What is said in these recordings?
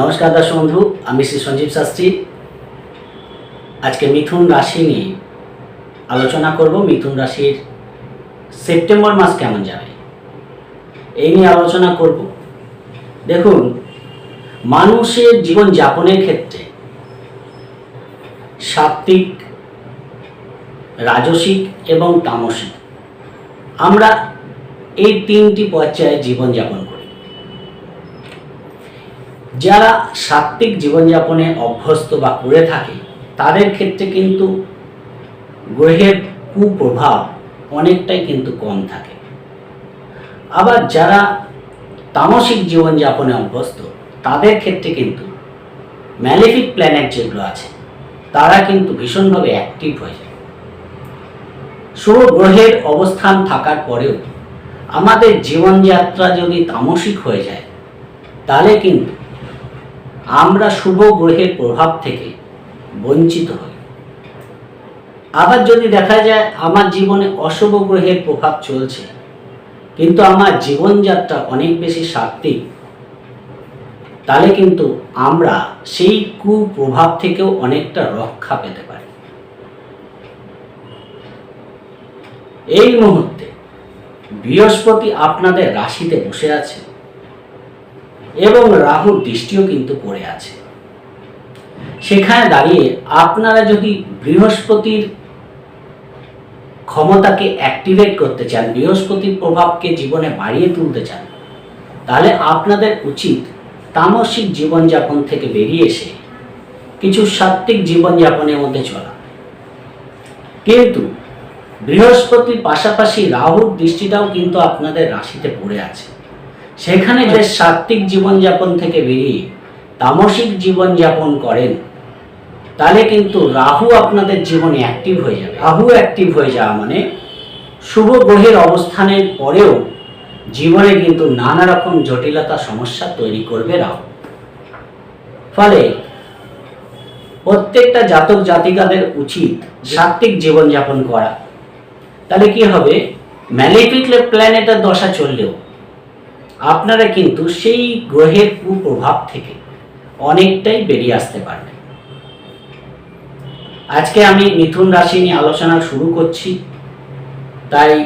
নমস্কার দর্শক বন্ধু, আমি শ্রী সঞ্জীব শাস্ত্রী। আজকে মিথুন রাশি নিয়ে আলোচনা করব। মিথুন রাশির সেপ্টেম্বর মাস কেমন যাবে? এই নিয়ে আলোচনা করব। দেখুন, মানুষের জীবন যাপনের ক্ষেত্রে সাত্ত্বিক, রাজসিক এবং তামসিক আমরা এই তিনটি পর্যায়ে জীবনযাপন যারা সাত্ত্বিক জীবনযাপনে অভ্যস্ত বা করে থাকে, তাদের ক্ষেত্রে কিন্তু গ্রহের কুপ্রভাব অনেকটাই কিন্তু কম থাকে। আবার যারা তামসিক জীবনযাপনে অভ্যস্ত, তাদের ক্ষেত্রে কিন্তু ম্যালিফিক প্ল্যানেট যেগুলো আছে, তারা কিন্তু ভীষণভাবে অ্যাক্টিভ হয়ে যায়। শুভ গ্রহের অবস্থান থাকার পরেও আমাদের জীবনযাত্রা যদি তামসিক হয়ে যায়, তাহলে কিন্তু আমরা শুভ গ্রহের প্রভাব থেকে বঞ্চিত হই। আবার যদি দেখা যায়, আমার জীবনে অশুভ গ্রহের প্রভাব চলছে, কিন্তু আমার জীবনযাত্রা অনেক বেশি সাত্বিক, তাহলে কিন্তু আমরা সেই কুপ্রভাব থেকেও অনেকটা রক্ষা পেতে পারি। এই মুহূর্তে বৃহস্পতি আপনাদের রাশিতে বসে আছে। এবং রাহুর দৃষ্টিও কিন্তু পড়ে আছে। সেখানে দাঁড়িয়ে আপনারা যদি বৃহস্পতির ক্ষমতাকে অ্যাক্টিভেট করতে চান, বৃহস্পতির প্রভাবকে জীবনে বাড়িয়ে তুলতে চান, তাহলে আপনাদের উচিত তামসিক জীবনযাপন থেকে বেরিয়ে এসে কিছু সাত্ত্বিক জীবনযাপনের মধ্যে চলা। কিন্তু বৃহস্পতির পাশাপাশি রাহুর দৃষ্টিটাও কিন্তু আপনাদের রাশিতে পড়ে আছে। সেখানে যে সাত্ত্বিক জীবনযাপন থেকে বেরিয়ে তামসিক জীবনযাপন করেন, তাহলে কিন্তু রাহু আপনাদের জীবনে অ্যাক্টিভ হয়ে যাবে। রাহু অ্যাক্টিভ হয়ে যাওয়া মানে শুভ গ্রহের অবস্থানের পরেও জীবনে কিন্তু নানা রকম জটিলতা, সমস্যা তৈরি করবে রাহু। ফলে প্রত্যেকটা জাতক জাতিকাদের উচিত সাত্ত্বিক জীবনযাপন করা। তাহলে কি হবে? ম্যালিফিক প্ল্যানেটের দশা চললেও আপনারা কিন্তু সেই গ্রহের কুপ্রভাব থেকে অনেকটাই বেরিয়ে আসতে পারবেন। আজকে আমি মিথুন রাশি নিয়ে আলোচনা শুরু করছি। তাই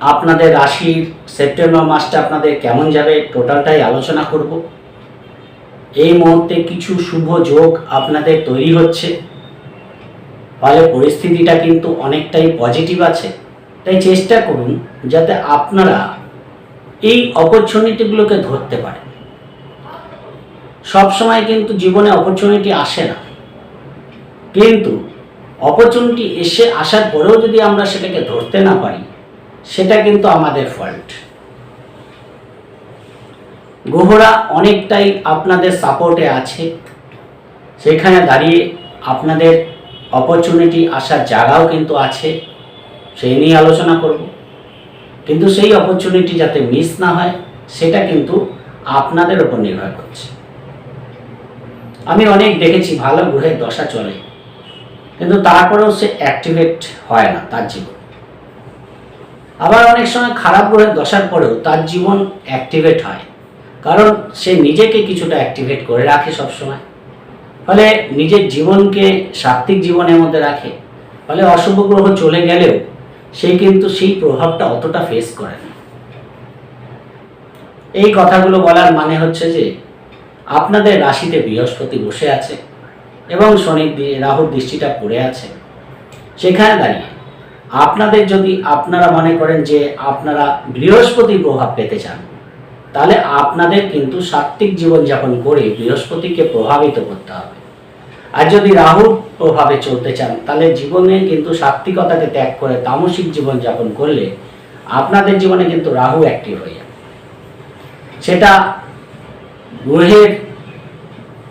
আপনাদের রাশির সেপ্টেম্বর মাসটা আপনাদের কেমন যাবে টোটালটাই আলোচনা করব। এই মুহূর্তে কিছু শুভ যোগ আপনাদের তৈরি হচ্ছে। ফলে পরিস্থিতিটা কিন্তু অনেকটাই পজিটিভ আছে। তাই চেষ্টা করুন যাতে আপনারা এই অপরচুনিটিগুলোকে ধরতে পারে। সব সময় কিন্তু জীবনে অপরচুনিটি আসে না। কিন্তু অপরচুনিটি এসে আসার পরেও যদি আমরা সেটাকে ধরতে না পারি, সেটা কিন্তু আমাদের ফল্ট গ্রহরা অনেকটাই আপনাদের সাপোর্টে আছে। সেখানে দাঁড়িয়ে আপনাদের অপরচুনিটি আসার জায়গাও কিন্তু আছে। সেই নিয়ে আলোচনা করব। কিন্তু সেই অপরচুনিটি যাতে মিস না হয়, সেটা কিন্তু আপনাদের উপর নির্ভর করছে। আমি অনেক দেখেছি ভালো গ্রহের দশা চলে, কিন্তু তারপরেও সে অ্যাক্টিভেট হয় না তার জীবন। আবার অনেক সময় খারাপ গ্রহের দশার পরেও তার জীবন অ্যাক্টিভেট হয়, কারণ সে নিজেকে কিছুটা অ্যাক্টিভেট করে রাখে সবসময়। ফলে নিজের জীবনকে সাত্ত্বিক জীবনের মধ্যে রাখে, ফলে অশুভ গ্রহ চলে গেলেও সে কিন্তু সেই প্রভাবটা অতটা ফেস করে না। এই কথাগুলো বলার মানে হচ্ছে যে, আপনাদের রাশিতে বৃহস্পতি বসে আছে এবং শনির দি- রাহুর দৃষ্টিটা পড়ে আছে। সেখানে দাঁড়িয়ে আপনাদের যদি আপনারা মনে করেন যে আপনারা বৃহস্পতির প্রভাব পেতে চান, তাহলে আপনাদের কিন্তু সাত্ত্বিক জীবনযাপন করে বৃহস্পতিকে প্রভাবিত করতে হবে। আর যদি রাহুর প্রভাবে চলতে চান, তাহলে জীবনে কিন্তু সাত্ত্বিকতাকে ত্যাগ করে তামসিক জীবনযাপন করলে আপনাদের জীবনে কিন্তু রাহু অ্যাক্টিভ হয়ে যাবে। সেটা গ্রহের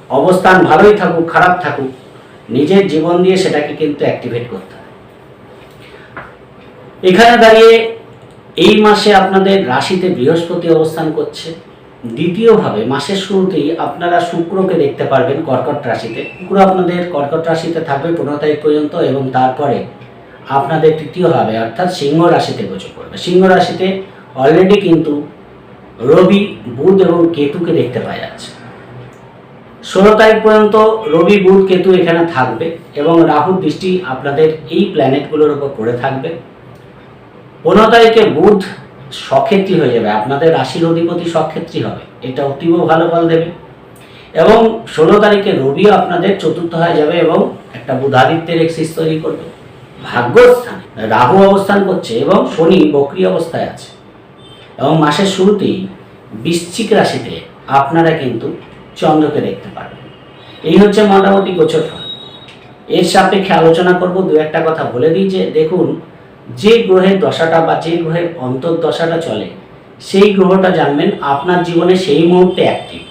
অবস্থান ভালোই থাকুক, খারাপ থাকুক, নিজের জীবন দিয়ে সেটাকে কিন্তু অ্যাক্টিভেট করতে হবে। এখানে দাঁড়িয়ে এই মাসে আপনাদের রাশিতে বৃহস্পতি অবস্থান করছে। দ্বিতীয়ভাবে, মাসের শুরুতেই আপনারা শুক্রকে দেখতে পারবেন কর্কট রাশিতে। শুক্র আপনাদের কর্কট রাশিতে থাকবে পনেরো তারিখ পর্যন্ত এবং তারপরে আপনাদের তৃতীয়ভাবে, অর্থাৎ সিংহ রাশিতে গোচর করবে। সিংহ রাশিতে অলরেডি কিন্তু রবি, বুধ এবং কেতুকে দেখতে পাওয়া যাচ্ছে। ষোলো তারিখ পর্যন্ত রবি, বুধ, কেতু এখানে থাকবে এবং রাহুর দৃষ্টি আপনাদের এই প্ল্যানেটগুলোর উপর পড়ে থাকবে। পনেরো তারিখে বুধ সক্ষেত্রী হয়ে যাবে, আপনাদের রাশির অধিপতি সক্ষেত্রী হবে, এটা অতীব ভালো ফল দেবে। এবং ষোলো তারিখে রবিও আপনাদের চতুর্থ হয়ে যাবে এবং একটা বুধাদিত্যের এক্সিস তৈরি করবে। ভাগ্যস্থানে রাহু অবস্থান করছে এবং শনি বক্রি অবস্থায় আছে। এবং মাসের শুরুতেই বৃশ্চিক রাশিতে আপনারা কিন্তু চন্দ্রকে দেখতে পারবেন। এই হচ্ছে মোটামুটি গোচর ফল। এর সাপেক্ষে আলোচনা করব, দু একটা কথা বলে দিই যে দেখুন যে গ্রহের দশাটা বা যে গ্রহের অন্তর্দশাটা চলে, সেই গ্রহটা জানবেন আপনার জীবনে সেই মুহূর্তে অ্যাক্টিভ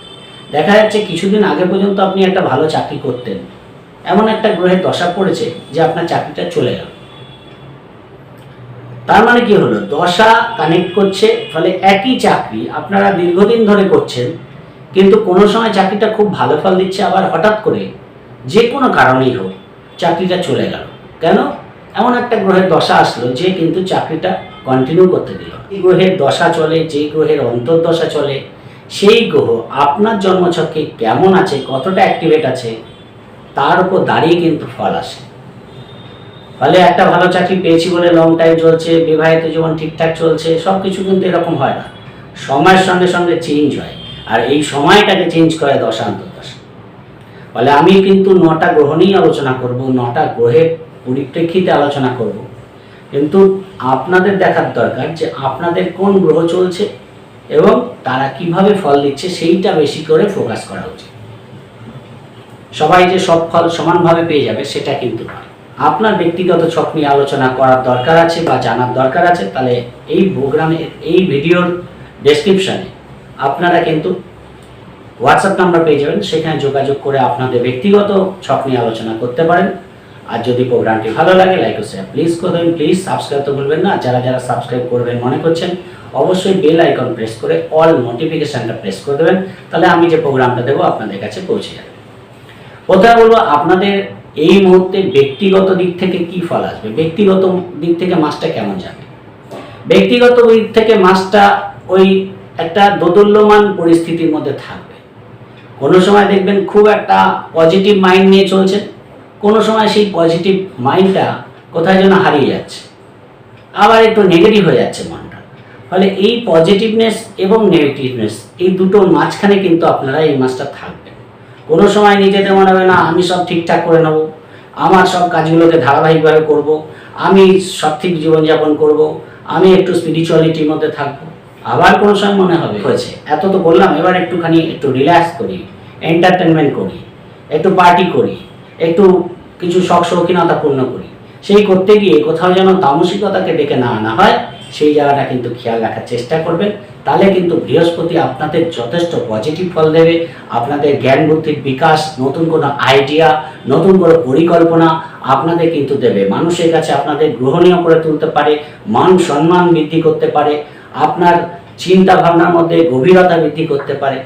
দেখা যাচ্ছে কিছুদিন আগে পর্যন্ত আপনি একটা ভালো চাকরি করতেন। এমন একটা গ্রহের দশা পড়েছে যে আপনার চাকরিটা চলে গেল। তার মানে কি হলো? দশা কানেক্ট করছে, ফলে একই চাকরি আপনারা দীর্ঘদিন ধরে করছেন, কিন্তু কোনো সময় চাকরিটা খুব ভালো ফল দিচ্ছে, আবার হঠাৎ করে যে কোনো কারণেই হোক চাকরিটা চলে গেল। কেন? এমন একটা গ্রহের দশা আসলো যে কিন্তু চাকরিটা কন্টিনিউ করতে দিল। এই গ্রহের দশা চলে, যে গ্রহের অন্তর্দশা চলে, সেই গ্রহ আপনার জন্মছকে কেমন আছে, কতটা অ্যাক্টিভেট আছে, তার উপর দাঁড়িয়ে কিন্তু ফল আসে। ফলে একটা ভালো চাকরি পেয়েছি বলে লং টাইম চলছে, বিবাহিত জীবন ঠিকঠাক চলছে সব কিছু কিন্তু এরকম হয় না। সময়ের সঙ্গে সঙ্গে চেঞ্জ হয়, আর এই সময়টাকে চেঞ্জ করে দশান্তর্দশা ফলে আমি কিন্তু নটা গ্রহ নিয়েই আলোচনা করব, নটা গ্রহের পরিপ্রেক্ষিতে আলোচনা করব। কিন্তু আপনাদের দেখার দরকার যে আপনাদের কোন গ্রহ চলছে এবং তারা কীভাবে ফল দিচ্ছে সেইটা বেশি করে ফোকাস করা উচিত। সবাই যে সব ফল সমানভাবে পেয়ে যাবে সেটা কিন্তু নয়। আপনার ব্যক্তিগত ছক নিয়ে আলোচনা করার দরকার আছে বা জানার দরকার আছে, তাহলে এই প্রোগ্রামে, এই ভিডিওর ডেসক্রিপশানে আপনারা কিন্তু হোয়াটসঅ্যাপ নাম্বার পেয়ে যাবেন। সেখানে যোগাযোগ করে আপনাদের ব্যক্তিগত ছক নিয়ে আলোচনা করতে পারেন। আর যদি প্রোগ্রামটি ভালো লাগে লাইক ও শেয়ার প্লিজ করবেন প্লিজ সাবস্ক্রাইব তো ভুলবেন না। যারা যারা সাবস্ক্রাইব করবেন মনে করছেন, অবশ্যই বেল আইকন প্রেস করে অল নোটিফিকেশানটা প্রেস করে দেবেন, তাহলে আমি যে প্রোগ্রামটা দেবো আপনাদের কাছে পৌঁছে যাবে। প্রথমে বলব আপনাদের এই মুহূর্তে ব্যক্তিগত দিক থেকে কি ফল আসবে? ব্যক্তিগত দিক থেকে মাসটা কেমন যাবে? ব্যক্তিগত দিক থেকে মাসটা ওই একটা দোদুল্যমান পরিস্থিতির মধ্যে থাকবে। কোনো সময় দেখবেন খুব একটা পজিটিভ মাইন্ড নিয়ে চলছেন। কোনো সময় সেই পজিটিভ মাইন্ডটা কোথায় যেন হারিয়ে যাচ্ছে। আবার একটু নেগেটিভ হয়ে যাচ্ছে মনটা। ফলে এই পজিটিভনেস এবং নেগেটিভনেস এই দুটোর মাঝখানে কিন্তু আপনারা এই মাসটা থাকবেন। কোনো সময় নিজেদের মনে হবে, না, আমি সব ঠিকঠাক করে নেব। আমার সব কাজগুলোকে ধারাবাহিকভাবে করব। আমি সঠিক জীবনযাপন করব। আমি একটু স্পিরিচুয়ালিটির মধ্যে থাকব। আবার কোনো সময় মনে হবে, হয়েছে। এত তো বললাম, এবার একটুখানি একটু রিল্যাক্স করি এন্টারটেনমেন্ট করি, একটু পার্টি করি, একটু কিছু শখ শৌখিনতা পূর্ণ করি। সেই করতে গিয়ে কোথাও যেন তামসিকতাকে ডেকে না আনা হয়, সেই জায়গাটা কিন্তু খেয়াল রাখার চেষ্টা করবেন। তাহলে কিন্তু বৃহস্পতি আপনাদের যথেষ্ট পজিটিভ ফল দেবে। আপনাদের জ্ঞান বুদ্ধির বিকাশ, নতুন কোনো আইডিয়া নতুন কোনো পরিকল্পনা আপনাদের কিন্তু দেবে। মানুষের কাছে আপনাদের গ্রহণীয় করে তুলতে পারে, মান সম্মান বৃদ্ধি করতে পারে, আপনার চিন্তা ভাবনার মধ্যে গভীরতা বৃদ্ধি করতে পারে।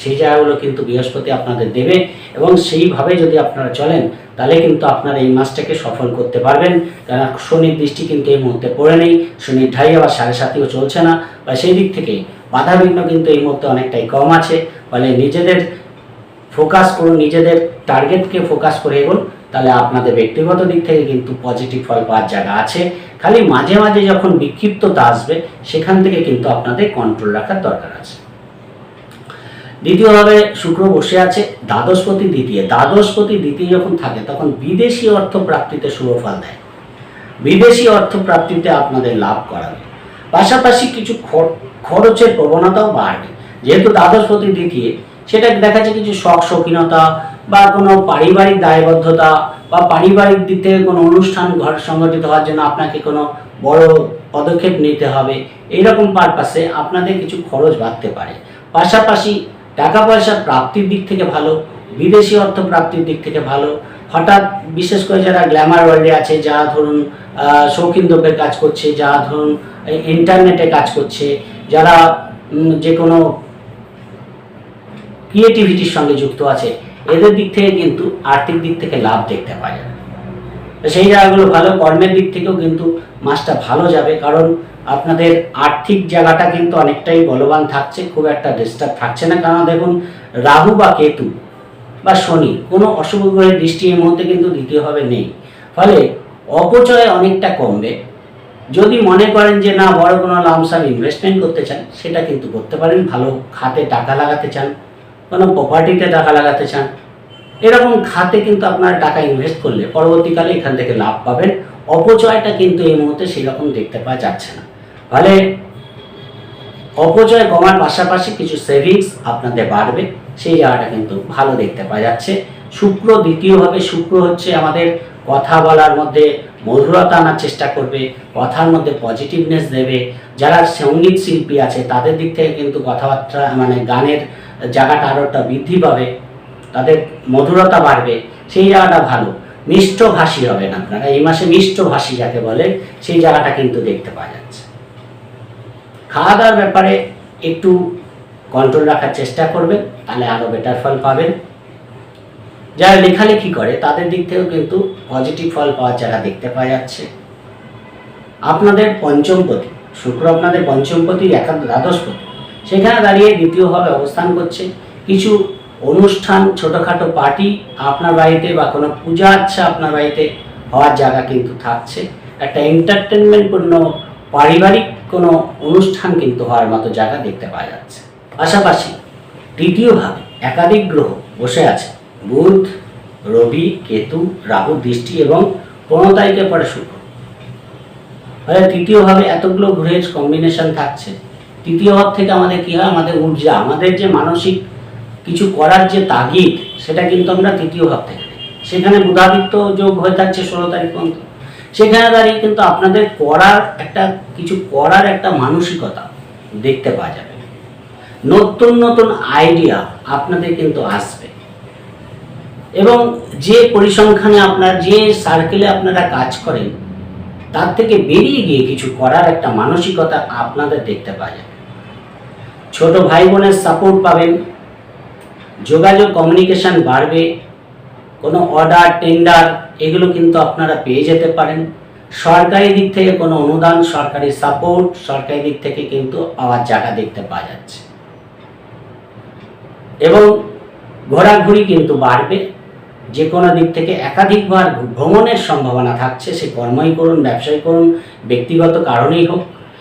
সেই জায়গাগুলো কিন্তু বৃহস্পতি আপনাদের দেবে এবং সেইভাবে যদি আপনারা চলেন তাহলে কিন্তু আপনারা এই মাসটাকে সফল করতে পারবেন। কারণ শনির দৃষ্টি কিন্তু এই মুহূর্তে পড়ে নেই, শনির ঢাই আবার সাড়ে সাতিও চলছে না। বা সেই দিক থেকে বাধাবিঘ্ন কিন্তু এই মুহূর্তে অনেকটাই কম আছে। ফলে নিজেদের ফোকাস করুন, নিজেদের টার্গেটকে ফোকাস করে এগোন। তাহলে আপনাদের ব্যক্তিগত দিক থেকে কিন্তু পজিটিভ ফল পাওয়ার জায়গা আছে। খালি মাঝে মাঝে যখন বিক্ষিপ্ততা আসবে, সেখান থেকে কিন্তু আপনাদের কন্ট্রোল রাখার দরকার আছে। দ্বিতীয়ভাবে শুক্র বসে আছে, দ্বাদশপতি দ্বিতীয়। দ্বাদশপতি দ্বিতীয় যখন থাকে, তখন বিদেশি অর্থ প্রাপ্তিতে শুভ ফল দেয়। বিদেশি অর্থ প্রাপ্তিতে আপনাদের লাভ করাবে। পাশাপাশি কিছু খর- খরচের প্রবণতাও বাড়বে। যেহেতু দ্বাদশপতি দ্বিতীয়, সেটা দেখা যাচ্ছে কিছু শখ শৌখিনতা বা কোনো পারিবারিক দায়বদ্ধতা বা পারিবারিক থেকে কোনো অনুষ্ঠান ঘর সংগঠিত হওয়ার জন্য আপনাকে কোনো বড় পদক্ষেপ নিতে হবে। এইরকম পারপাসে আপনাদের কিছু খরচ বাড়তে পারে। পাশাপাশি টাকা পয়সা প্রাপ্তির দিক থেকে ভালো, বিদেশি অর্থ প্রাপ্তির দিক থেকে ভালো। হঠাৎ বিশেষ করে যারা গ্ল্যামার ওয়ার্ল্ডে আছে যারা ধরুন শৌখিন দ্রব্যের কাজ করছে যারা ধরুন ইন্টারনেটে কাজ করছে, যারা যে কোনো ক্রিয়েটিভিটির সঙ্গে যুক্ত আছে, এদের দিক থেকে কিন্তু আর্থিক দিক থেকে লাভ দেখতে পাওয়া যাবে সেই জায়গাগুলো ভালো, কর্মের দিক থেকেও কিন্তু মাসটা ভালো যাবে, কারণ আপনাদের আর্থিক জায়গাটা কিন্তু অনেকটাই বলবান থাকছে, খুব একটা ডিস্টার্ব থাকছে না। কারণ দেখুন, রাহু বা কেতু বা শনি, কোনো অশুভ গ্রহের দৃষ্টি এই মুহূর্তে কিন্তু দ্বিতীয়ভাবে নেই। ফলে অপচয় অনেকটা কমবে। যদি মনে করেন যে, না, বড় কোনো লামসাম ইনভেস্টমেন্ট করতে চান, সেটা কিন্তু করতে পারেন। ভালো খাতে টাকা লাগাতে চান, কোনো প্রপার্টিতে টাকা লাগাতে চান। এরকম খাতে কিন্তু আপনার টাকা ইনভেস্ট করলে পরবর্তীকালে এখান থেকে লাভ পাবেন। অপচয়টা কিন্তু এই মুহূর্তে সেরকম দেখতে পাওয়া যাচ্ছে না। ফলে অপচয় কমার পাশাপাশি কিছু সেভিংস আপনাদের বাড়বে। সেই জায়গাটা কিন্তু ভালো দেখতে পাওয়া যাচ্ছে। শুক্র দ্বিতীয়ভাবে শুক্র হচ্ছে আমাদের কথা বলার মধ্যে মধুরতা আনার চেষ্টা করবে, কথার মধ্যে পজিটিভনেস দেবে। যারা সংগীত শিল্পী আছে, তাদের দিক থেকে কিন্তু কথাবার্তা মানে গানের জায়গাটা আরও একটা বৃদ্ধি পাবে, তাদের মধুরতা বাড়বে। সেই জায়গাটা ভালো। মিষ্টভাষী হবেন আপনারা। এই মাসে মিষ্টভাষী যাকে বলে, সেই জায়গাটা কিন্তু দেখতে পাওয়া যাচ্ছে। খাওয়া দাওয়ার ব্যাপারে একটু কন্ট্রোল রাখার চেষ্টা করবেন, তাহলে আরও বেটার ফল পাবেন। যারা লেখালেখি করে, তাদের দিক থেকেও কিন্তু পজিটিভ ফল পাওয়ার জায়গা দেখতে পাওয়া যাচ্ছে। আপনাদের পঞ্চমপতি শুক্র আপনাদের পঞ্চমপতি একাদ দ্বাদশপতি সেখানে দাঁড়িয়ে দ্বিতীয়ভাবে অবস্থান করছে। কিছু অনুষ্ঠান, ছোটোখাটো পার্টি আপনার বাড়িতে বা কোনো পূজা আচ্ছা আপনার বাড়িতে হওয়ার জায়গা কিন্তু থাকছে। একটা এন্টারটেনমেন্টপূর্ণ পারিবারিক কোনো অনুষ্ঠান কিন্তু হওয়ার মতো জায়গা দেখতে পাওয়া যাচ্ছে। পাশাপাশি তৃতীয়ভাবে একাধিক গ্রহ বসে আছে। বুধ, রবি, কেতু, রাহু দৃষ্টি এবং পনেরো তারিখের পরে শুক্র। ফলে তৃতীয়ভাবে এতগুলো গ্রহের কম্বিনেশন থাকছে। তৃতীয় ভাব থেকে আমাদের কি হয়? আমাদের ঊর্জা, আমাদের যে মানসিক কিছু করার যে তাগিদ, সেটা কিন্তু আমরা তৃতীয় ভাব থেকে সেখানে বুধাদিত্য যোগ হয়ে থাকছে ষোলো তারিখ পর্যন্ত। সেখানে দাঁড়িয়ে কিন্তু আপনাদের করার একটা, কিছু করার একটা মানসিকতা দেখতে পাওয়া যাবে। নতুন নতুন আইডিয়া আপনাদের কিন্তু আসবে। এবং যে পরিসংখ্যানে আপনার, যে সার্কেলে আপনারা কাজ করেন, তার থেকে বেরিয়ে গিয়ে কিছু করার একটা মানসিকতা আপনাদের দেখতে পাওয়া যাবে। ছোট ভাই বোনের সাপোর্ট পাবেন, যোগাযোগ কমিউনিকেশন বাড়বে, কোনো অর্ডার টেন্ডার এগুলো কিন্তু আপনারা পেয়ে যেতে পারেন। সরকারি দিক থেকে কোনো অনুদান, সরকারি সাপোর্ট, সরকারি দিক থেকে কিন্তু পাওয়ার জায়গা দেখতে পাওয়া যাচ্ছে। এবং ঘোরাঘুরি কিন্তু বাড়বে। যে কোনো দিক থেকে একাধিকবার ভ্রমণের সম্ভাবনা থাকছে, সে কর্মই করুন ব্যবসায় করুন, ব্যক্তিগত কারণেই হোক।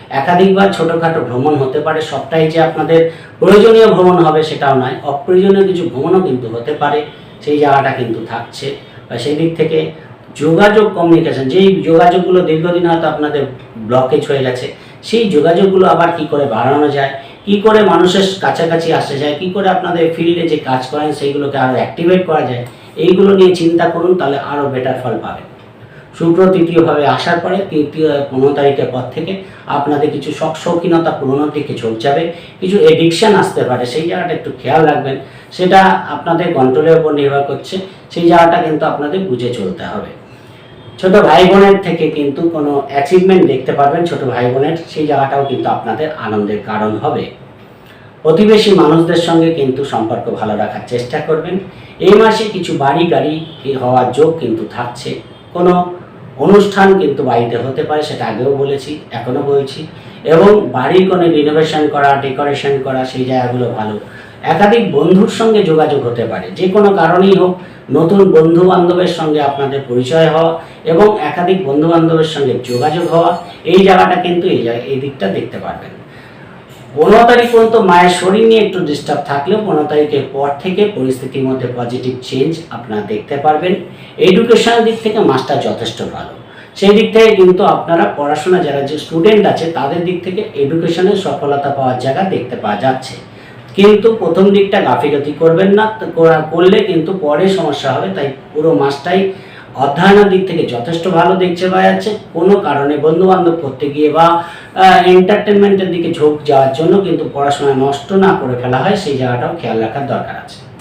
একাধিকবার ছোটোখাটো ভ্রমণ হতে পারে, সবটাই যে আপনাদের প্রয়োজনীয় ভ্রমণ হবে সেটাও নয়, অপ্রয়োজনীয় কিছু ভ্রমণও কিন্তু হতে পারে, সেই জায়গাটা কিন্তু থাকছে। সেই দিক থেকে যোগাযোগ কমিউনিকেশন যেই যোগাযোগগুলো দীর্ঘদিন হয়তো আপনাদের ব্লকেজ হয়ে গেছে, সেই যোগাযোগগুলো আবার কি করে বাড়ানো যায়, কি করে মানুষের কাছাকাছি আসা যায়, কি করে আপনাদের ফিল্ডে যে কাজ করেন সেইগুলোকে আরও অ্যাক্টিভেট করা যায়, এইগুলো নিয়ে চিন্তা করুন, তাহলে আরও বেটার ফল পাবেন। শুক্র তৃতীয়ভাবে আসার পরে, তৃতীয় পনেরো তারিখের পর থেকে আপনাদের কিছু শখ শৌখিনতা পুরোনোর দিকে চলে যাবে কিছু এডিকশন আসতে পারে, সেই জায়গাটা একটু খেয়াল রাখবেন। সেটা আপনাদের কন্ট্রোলের উপর নির্ভর করছে। সেই জায়গাটা কিন্তু আপনাদের বুঝে চলতে হবে। ছোট ভাই বোনের থেকে কিন্তু কোনো অ্যাচিভমেন্ট দেখতে পারবেন, ছোট ভাই বোনের সেই জায়গাটাও কিন্তু আপনাদের আনন্দের কারণ হবে। প্রতিবেশী মানুষদের সঙ্গে কিন্তু সম্পর্ক ভালো রাখার চেষ্টা করবেন। এই মাসে কিছু বাড়ি গাড়ি হওয়ার যোগ কিন্তু থাকছে। কোনো অনুষ্ঠান কিন্তু বাড়িতে হতে পারে, সেটা আগেও বলেছি, এখনও বলছি। এবং বাড়ির কোনো রিনোভেশন করা ডেকোরেশন করা, সেই জায়গাগুলো ভালো। একাধিক বন্ধুর সঙ্গে যোগাযোগ হতে পারে। যে কোনো কারণেই হোক, নতুন বন্ধু বান্ধবের সঙ্গে আপনাদের পরিচয় হওয়া এবং একাধিক বন্ধু বান্ধবের সঙ্গে যোগাযোগ হওয়া, এই জায়গাটা কিন্তু এই এই দিকটা দেখতে পারবেন। পনেরো তারিখ পর্যন্ত মায়ের শরীর নিয়ে একটু ডিস্টার্ব থাকলেও পনেরো তারিখের পর থেকে পরিস্থিতির মধ্যে পজিটিভ চেঞ্জ আপনারা দেখতে পারবেন। এডুকেশনের দিক থেকে মাস্টার যথেষ্ট ভালো। সেই দিক থেকে কিন্তু আপনারা পড়াশোনা, যারা যে স্টুডেন্ট আছে, তাদের দিক থেকে এডুকেশনের সফলতা পাওয়ার জায়গা দেখতে পাওয়া যাচ্ছে। কিন্তু প্রথম দিকটা গাফিলতি করবেন না করা- করলে কিন্তু পরে সমস্যা হবে, তাই পুরো মাসটাই অধ্যয়নের দিক থেকে যথেষ্ট ভালো দেখতে পাওয়া যাচ্ছে কোনো কারণে বন্ধু বান্ধব করতে গিয়ে বা এন্টারটেনমেন্টের দিকে ঝোঁক যাওয়ার জন্য কিন্তু পড়াশোনা নষ্ট না করে ফেলা হয়, সেই জায়গাটাও খেয়াল রাখার দরকার আছে।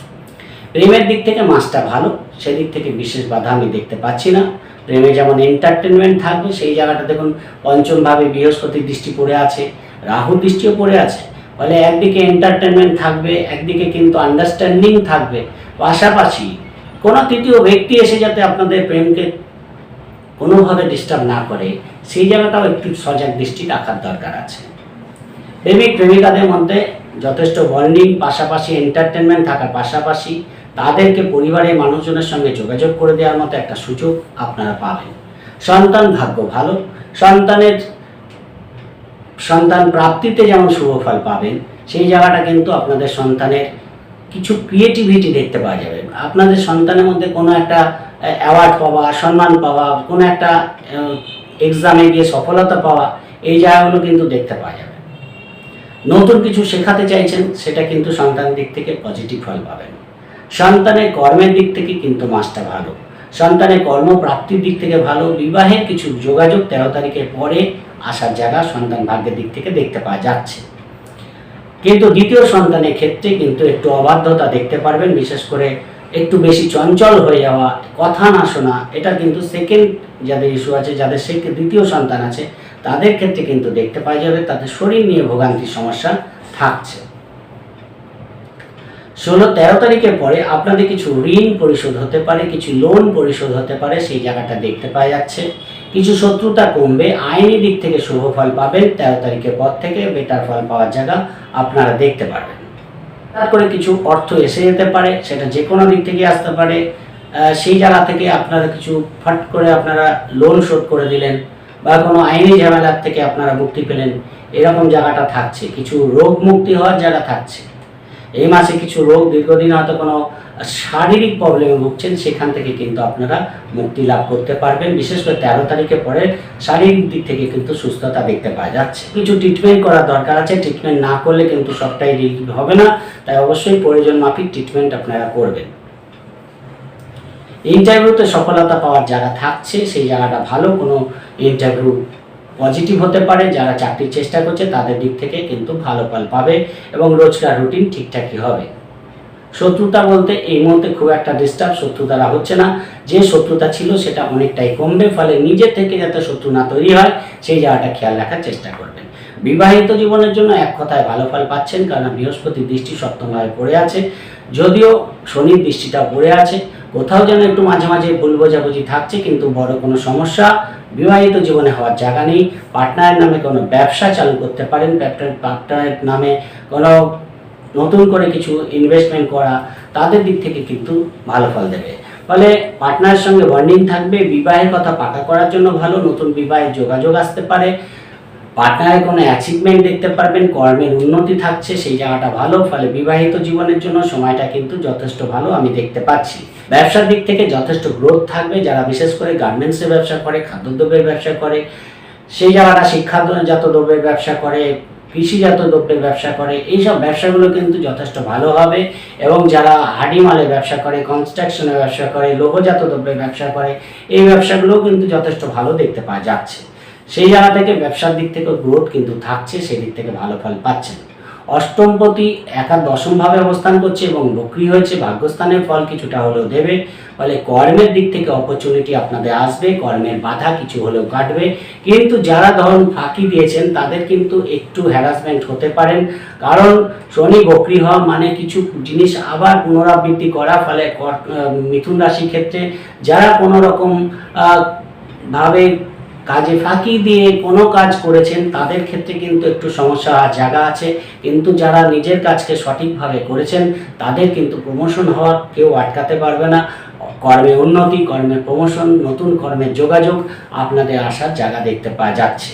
প্রেমের দিক থেকে মাসটা ভালো, সেদিক থেকে বিশেষ বাধা আমি দেখতে পাচ্ছি না। প্রেমে যেমন এন্টারটেনমেন্ট থাকবে, সেই জায়গাটা দেখুন, পঞ্চমভাবে বৃহস্পতির দৃষ্টি পড়ে আছে রাহুর দৃষ্টিও পড়ে আছে। ফলে একদিকে এন্টারটেনমেন্ট থাকবে, একদিকে কিন্তু আন্ডারস্ট্যান্ডিং থাকবে। পাশাপাশি কোনো তৃতীয় ব্যক্তি এসে যাতে আপনাদের প্রেমকে কোনোভাবে ডিস্টার্ব না করে, সেই জায়গাটাও একটু সজাগ দৃষ্টি রাখার দরকার আছে। প্রেমিক, প্রেমিকাদের মধ্যে যথেষ্ট বন্ডিং পাশাপাশি এন্টারটেনমেন্ট থাকার পাশাপাশি তাদেরকে পরিবারের মানুষজনের সঙ্গে যোগাযোগ করে দেওয়ার মতো একটা সুযোগ আপনারা পাবেন। সন্তান ভাগ্য ভালো। সন্তানের সন্তান প্রাপ্তিতে যেমন শুভ ফল পাবেন, সেই জায়গাটা কিন্তু আপনাদের সন্তানের কিছু ক্রিয়েটিভিটি দেখতে পাওয়া যাবে। আপনাদের সন্তানের মধ্যে কোনো একটা অ্যাওয়ার্ড পাওয়া, সম্মান পাওয়া, কোনো একটা এক্সামে গিয়ে সফলতা পাওয়া, এই জায়গাগুলো কিন্তু দেখতে পাওয়া যাবে। নতুন কিছু শেখাতে চাইছেন, সেটা কিন্তু সন্তানের দিক থেকে পজিটিভ ফল পাবেন। সন্তানের কর্মের দিক থেকে কিন্তু মাসটা ভালো। সন্তানের কর্মপ্রাপ্তির দিক থেকে ভালো। বিবাহের কিছু যোগাযোগ তেরো তারিখের পরে আসার জায়গা সন্তান ভাগ্যের দিক থেকে দেখতে পাওয়া যাচ্ছে। কিন্তু দ্বিতীয় সন্তানের ক্ষেত্রে কিন্তু একটু অবাধ্যতা দেখতে পারবেন, বিশেষ করে একটু বেশি চঞ্চল হয়ে যাওয়া, কথা না শোনা, এটা কিন্তু সেকেন্ড যাদের ইস্যু আছে, যাদের সে দ্বিতীয় সন্তান আছে, তাদের ক্ষেত্রে কিন্তু দেখতে পাওয়া যাবে, তাদের শরীর নিয়ে ভোগান্তির সমস্যা থাকছে। ষোলো, তেরো তারিখের পরে আপনাদের কিছু ঋণ পরিশোধ হতে পারে, কিছু লোন পরিশোধ হতে পারে, সেই জায়গাটা দেখতে পাওয়া যাচ্ছে। কিছু শত্রুতা কমবে, আইনি দিক থেকে শুভ ফল পাবেন, তেরো তারিখের পর থেকে বেটার ফল পাওয়ার জায়গা আপনারা দেখতে পারবেন। তারপরে কিছু অর্থ এসে যেতে পারে, সেটা যে কোনো দিক থেকে আসতে পারে। সেই জায়গা থেকে আপনারা কিছু ফাট করে আপনারা লোন শোধ করে দিলেন, বা কোনো আইনি ঝামেলার থেকে আপনারা মুক্তি পেলেন, এরকম জায়গাটা থাকছে। কিছু রোগ মুক্তি হওয়ার জায়গা থাকছে। এই মাসে কিছু রোগ দীর্ঘদিন হয়তো কোনো শারীরিক প্রবলেমে ভুগছেন, সেখান থেকে কিন্তু আপনারা মুক্তি লাভ করতে পারবেন। বিশেষ করে তেরো তারিখের পরে শারীরিক দিক থেকে কিন্তু সুস্থতা দেখতে পাওয়া যাচ্ছে। কিছু ট্রিটমেন্ট করার দরকার আছে ট্রিটমেন্ট না করলে কিন্তু সবটাই রিলিভ হবে না। তাই অবশ্যই প্রয়োজন মাফিক ট্রিটমেন্ট আপনারা করবেন। ইন্টারভিউতে সফলতা পাওয়ার জায়গা থাকছে, সেই জায়গাটা ভালো। কোনো ইন্টারভিউ পজিটিভ হতে পারে। যারা চাকরির চেষ্টা করছে, তাদের দিক থেকে কিন্তু ভালো ফল পাবে এবং রোজকার রুটিন ঠিকঠাকই হবে। শত্রুতা বলতে এই মুহূর্তে খুব একটা ডিস্টার্ব শত্রু দ্বারা হচ্ছে না। যে শত্রুতা ছিল সেটা অনেকটাই কমবে, ফলে নিজের থেকে যাতে শত্রু না তৈরি হয়, সেই জায়গাটা খেয়াল রাখার চেষ্টা করবেন। বিবাহিত জীবনের জন্য এক কথায় ভালো ফল পাচ্ছেন, কারণ বৃহস্পতির দৃষ্টি সপ্তমভাবে পড়ে আছে। যদিও শনির দৃষ্টিটা পড়ে আছে, কোথাও যেন একটু মাঝে মাঝে ভুল বোঝাবুঝি থাকছে, কিন্তু বড় কোনো সমস্যা বিবাহিত জীবনে হওয়ার জায়গা নেই। পার্টনারের নামে কোনো ব্যবসা চালু করতে পারেন পার্টনারের নামে কোনো নতুন করে কিছু ইনভেস্টমেন্ট করা, তাদের দিক থেকে কিন্তু ভালো ফল দেবে। ফলে পার্টনারের সঙ্গে বন্ডিং থাকবে, বিবাহের কথা পাকা করার জন্য ভালো, নতুন বিবাহের যোগাযোগ আসতে পারে পার্টনারের কোনো অ্যাচিভমেন্ট দেখতে পারবেন, কর্মের উন্নতি থাকছে, সেই জায়গাটা ভালো, ফলে বিবাহিত জীবনের জন্য সময়টা কিন্তু যথেষ্ট ভালো, আমি দেখতে পাচ্ছি। ব্যবসার দিক থেকে যথেষ্ট গ্রোথ থাকবে, যারা বিশেষ করে গার্মেন্টসের ব্যবসা করে, খাদ্যদ্রব্যের ব্যবসা করে, সেই জায়গাটা শিক্ষাজাত দ্রব্যের ব্যবসা করে কৃষিজাত দ্রব্যের ব্যবসা করে। এইসব ব্যবসাগুলো কিন্তু যথেষ্ট ভালো হবে এবং যারা হাডিমালের ব্যবসা করে কনস্ট্রাকশনের ব্যবসা করে, লোহজাত দ্রব্যের ব্যবসা করে, এই ব্যবসাগুলোও কিন্তু যথেষ্ট ভালো দেখতে পাওয়া যাচ্ছে। সেই জায়গা থেকে ব্যবসার দিক থেকে গ্রোথ কিন্তু থাকছে, সেই দিক থেকে ভালো ফল পাচ্ছেন। অষ্টমপতি একা দশমভাবে অবস্থান করছে এবং বক্রি হয়েছে, ভাগ্যস্থানের ফল কিছুটা হলেও দেবে। ফলে কর্মের দিক থেকে অপরচুনিটি আপনাদের আসবে, কর্মের বাধা কিছু হলেও কাটবে। কিন্তু যারা ধরুন ফাঁকি দিয়েছেন, তাদের কিন্তু একটু হ্যারাসমেন্ট হতে পারেন কারণ শনি বক্রি হওয়া মানে কিছু জিনিস আবার পুনরাবৃত্তি করা, ফলে মিথুন রাশির ক্ষেত্রে যারা কোনো রকম ভাবে কাজে ফাঁকি দিয়ে কোনো কাজ করেছেন, তাদের ক্ষেত্রে কিন্তু একটু সমস্যা জায়গা আছে। কিন্তু যারা নিজের কাজকে সঠিকভাবে করেছেন, তাদের কিন্তু প্রমোশন হওয়ার কেউ আটকাতে পারবে না। কর্মে উন্নতি, কর্মে প্রমোশন নতুন কর্মের যোগাযোগ আপনাদের আসার জায়গা দেখতে পাওয়া যাচ্ছে।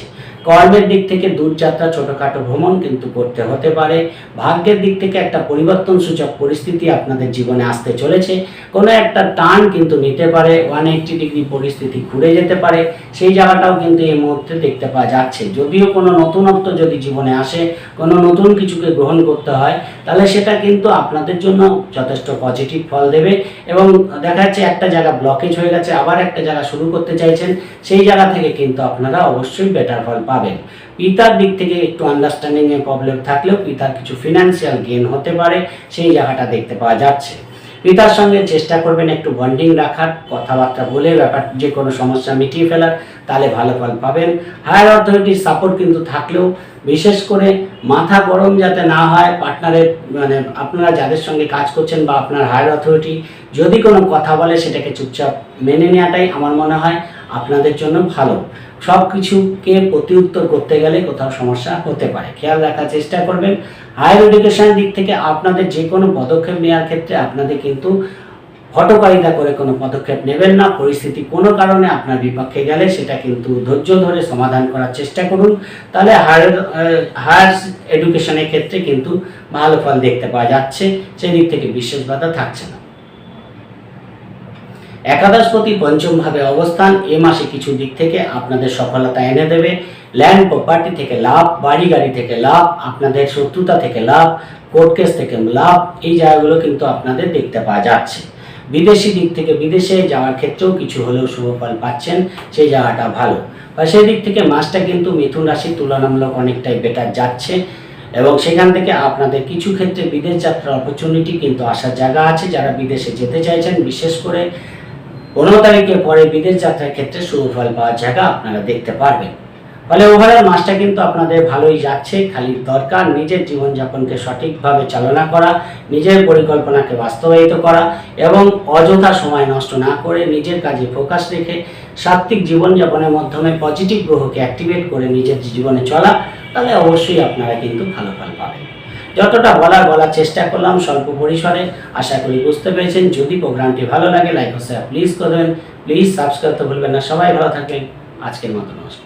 কর্মের দিক থেকে দূরযাত্রা, ছোটোখাটো ভ্রমণ কিন্তু করতে হতে পারে। ভাগ্যের দিক থেকে একটা পরিবর্তন সূচক পরিস্থিতি আপনাদের জীবনে আসতে চলেছে। কোনো একটা টান কিন্তু নিতে পারে ওয়ান এইট্টি ডিগ্রি পরিস্থিতি ঘুরে যেতে পারে। সেই জায়গাটাও কিন্তু এই মুহূর্তে দেখতে পাওয়া যাচ্ছে। যদিও কোনো নতুনত্ব যদি জীবনে আসে, কোনো নতুন কিছুকে গ্রহণ করতে হয় তাহলে সেটা কিন্তু আপনাদের জন্য যথেষ্ট পজিটিভ ফল দেবে এবং দেখা যাচ্ছে একটা জায়গা ব্লকেজ হয়ে গেছে, আবার একটা জায়গা শুরু করতে চাইছেন, সেই জায়গা থেকে কিন্তু আপনারা অবশ্যই বেটার ফল পাবেন। পিতার দিক থেকে একটু আন্ডারস্ট্যান্ডিং এর প্রবলেম থাকলেও পিতার কিছু ফিনান্সিয়াল গেন হতে পারে, সেই জায়গাটা দেখতে পাওয়া যাচ্ছে। পিতার সঙ্গে চেষ্টা করবেন একটু বন্ডিং রাখার, কথাবার্তা বলে ব্যাপার, যে কোনো সমস্যা মিটিয়ে ফেলার, তাহলে ভালো ফল পাবেন। হায়ার অথরিটির সাপোর্ট কিন্তু থাকলেও, বিশেষ করে মাথা গরম যাতে না হয় পার্টনারের মানে আপনারা যাদের সঙ্গে কাজ করছেন বা আপনার হায়ার অথরিটি যদি কোনো কথা বলে, সেটাকে চুপচাপ মেনে নেওয়াটাই আমার মনে হয় আপনাদের জন্য ভালো। সব কিছুকে প্রতিউত্তর করতে গেলে কোথাও সমস্যা হতে পারে। খেয়াল রাখার চেষ্টা করবেন। হায়ার এডুকেশন দিক থেকে আপনাদের যে কোনো পদক্ষেপ নেওয়ার ক্ষেত্রে আপনাদের কিন্তু হটকারিতা করে কোনো পদক্ষেপ নেবেন না। পরিস্থিতি কোনো কারণে আপনার বিপক্ষে গেলে সেটা কিন্তু ধৈর্য ধরে সমাধান করার চেষ্টা করুন। তাহলে হায়ার হায়ার এডুকেশনের ক্ষেত্রে কিন্তু ভালো ফল দেখতে পাওয়া যাচ্ছে। সেই দিক থেকে বিশেষ থাকছে না। একাদশপতি পঞ্চমভাবে অবস্থান। এ মাসে কিছু দিক থেকে আপনাদের সফলতা এনে দেবে। ল্যান্ড প্রপার্টি থেকে লাভ বাড়ি গাড়ি থেকে লাভ, আপনাদের শত্রুতা থেকে লাভ, কোর্ট কেস থেকে লাভ, এই জায়গাগুলো কিন্তু আপনাদের দেখতে পাওয়া যাচ্ছে। বিদেশি দিক থেকে বিদেশে যাওয়ার ক্ষেত্রেও কিছু হলেও শুভ ফল পাচ্ছেন, সেই জায়গাটা ভালো। বা সেই দিক থেকে মাসটা কিন্তু মিথুন রাশি তুলনামূলক অনেকটাই বেটার যাচ্ছে এবং সেখান থেকে আপনাদের কিছু ক্ষেত্রে বিদেশ যাত্রার অপরচুনিটি কিন্তু আসার জায়গা আছে। যারা বিদেশে যেতে চাইছেন, বিশেষ করে পনেরো তারিখের পরে বিদেশ যাত্রার ক্ষেত্রে শুভ ফল পাওয়ার জায়গা আপনারা দেখতে পারবেন। ফলে ওভারঅল মাসটা কিন্তু আপনাদের ভালোই যাচ্ছে খালি দরকার নিজের জীবনযাপনকে সঠিকভাবে চালনা করা, নিজের পরিকল্পনাকে বাস্তবায়িত করা এবং অযথা সময় নষ্ট না করে নিজের কাজে ফোকাস রেখে সাত্ত্বিক জীবনযাপনের মাধ্যমে পজিটিভ গ্রহকে অ্যাক্টিভেট করে নিজের জীবনে চলা, তাহলে অবশ্যই আপনারা কিন্তু ভালো ফল পাবেন। যতটা বলার বলার চেষ্টা করলাম স্বল্প পরিসরে, আশা করি বুঝতে পেরেছেন। যদি প্রোগ্রামটি ভালো লাগে, লাইক ও শেয়ার প্লিজ করবেন প্লিজ সাবস্ক্রাইব করতে ভুলবেন না। সবাই ভালো থাকবেন। আজকের মতো নমস্কার।